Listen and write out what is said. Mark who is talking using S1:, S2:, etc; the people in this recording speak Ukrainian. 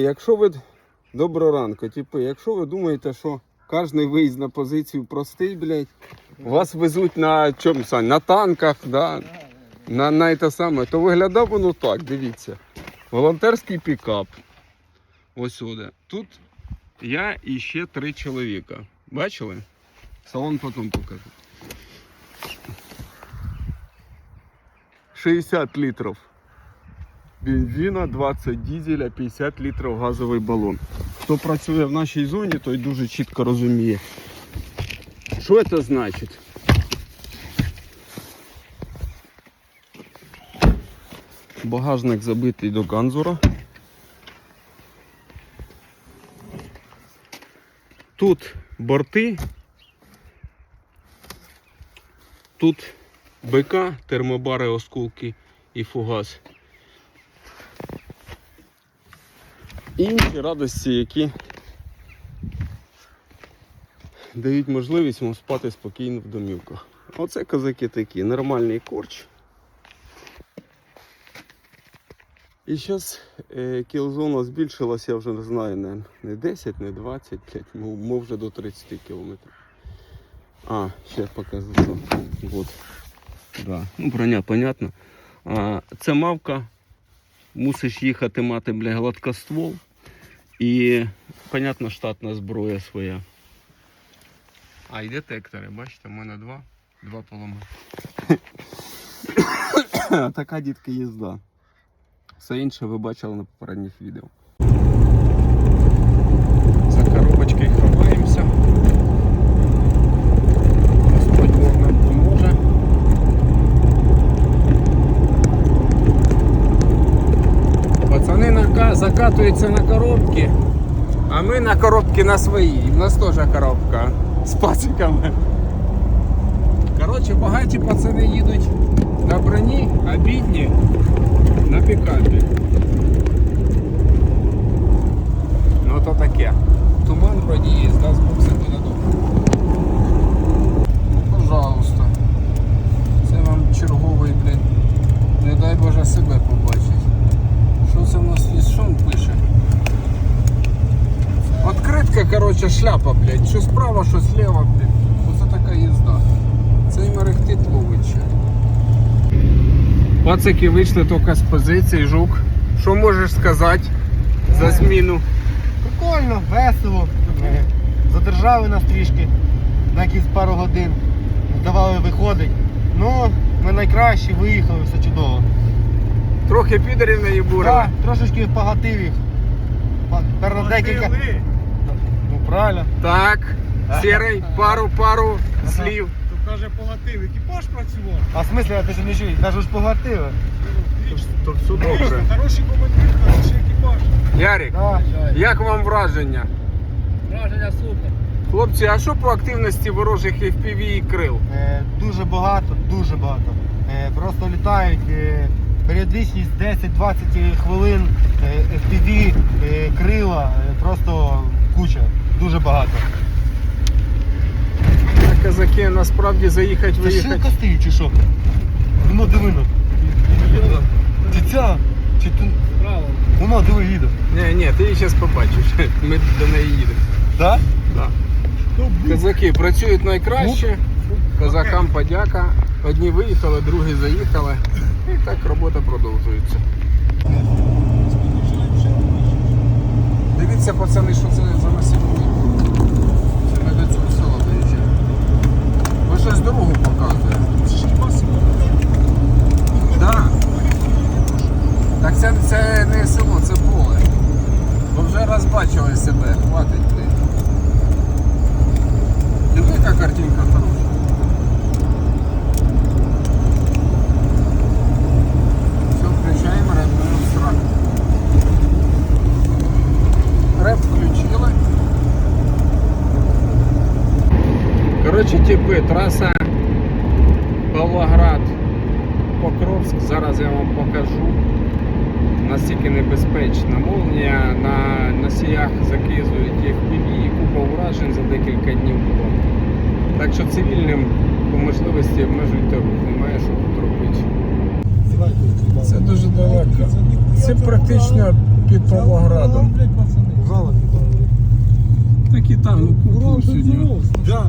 S1: Якщо ви доброго ранку, типу, якщо ви думаєте, що кожен виїзд на позицію простий, блядь, вас везуть на чому Сань? На танках, да? на, на те саме, то виглядає воно так, дивіться. Волонтерський пікап. Ось сюди. Тут я і ще три чоловіка. Бачили? Салон потім покажу. 60 літрів бензина, 20 дизеля, 50 літрів газовий балон. Хто працює в нашій зоні, той дуже чітко розуміє. Що це значить? Багажник забитий до ганзура. Тут борти. Тут БК, термобари, осколки і фугас. І інші радості, які дають можливість вам спати спокійно в домівках. Оце козаки такі, нормальний корч. І зараз е, кілзона збільшилася, я вже не знаю, не, не 10, не 20, 5, мов, вже до 30 кілометрів. А, ще покажу. Вот. Да. Ну, броня, понятно. А, це мавка. Мусиш їхати мати бля, гладкоствол. І, понятно, штатна зброя своя. А, і детектори, бачите, в мене два. Два полома. така дітка їзда. Все інше ви бачили на попередніх відео. Нака- на коробки, а ми на коробки на свої. У нас теж коробка з пациками. Коротше, багаті пацани їдуть на броні, а на пікапі. Ну то таке. Туман вроді є, дасть Бог все буде добре. Ну, пожалуйста. Це вам черговий, блін. Не дай Боже себе побачить. Що це в нас вісшон пише? Короче, шляпа, блядь. Що справа, що зліва, блядь. Оце така їзда. Цей мерехтить ловить. Пацики вийшли тільки з позиції, жук. Що можеш сказати за зміну?
S2: Прикольно, весело. Задержали нас трішки на якісь пару годин. Давали виходить. Ну, ми найкращі, виїхали, все чудово.
S1: Трохи підерів наїбурили.
S2: Так, трошечки погатив їх. Тепер на декілька. Правильно.
S1: Так, сірий, пару, пару слів.
S3: То каже, погатив, екіпаж працював.
S2: А в смислі, а ти не чуєш? Кажу ж погатили.
S1: То все добре.
S3: Хороший командир, хороший екіпаж.
S1: Ярик,
S2: Так.
S1: як вам враження?
S3: Враження супер.
S1: Хлопці, а що по активності ворожих FPV і крил?
S2: Е, дуже багато, дуже багато. Е, просто літають е, періодичність 10-20 хвилин, е, FPV, е, крила, е, просто куча, дуже багато.
S1: На казаки насправді заїхати,
S2: Це
S1: виїхати.
S2: шилка стоїть чи що? Воно дивино. Дитя, чи ти... Воно диви їде.
S1: Ні, ні, ти її зараз побачиш. Ми до неї їдемо.
S2: Так?
S1: Да. Казаки працюють найкраще. Казакам подяка. Одні виїхали, другі заїхали. І так робота продовжується. Дивіться, пацани, що це за населення. Це ми до цього села доїжджаємо. Ви щось дорогу показує. Да. Так це, це не село, це поле. Ви вже раз бачили себе, хватить ти. Диви, яка картинка хороша. Все, включаємо реп срак. Реп включили. Коротше, типи, траса Павлоград Покровськ. Зараз я вам покажу. Настільки небезпечна молнія на носіях закизують FPV і купа уражень за декілька днів було. Так що цивільним по можливості обмежуйте рух, немає що тут робити. Це дуже далеко. Це практично під Павлоградом. Так і там, ну купу сьогодні.
S3: Да.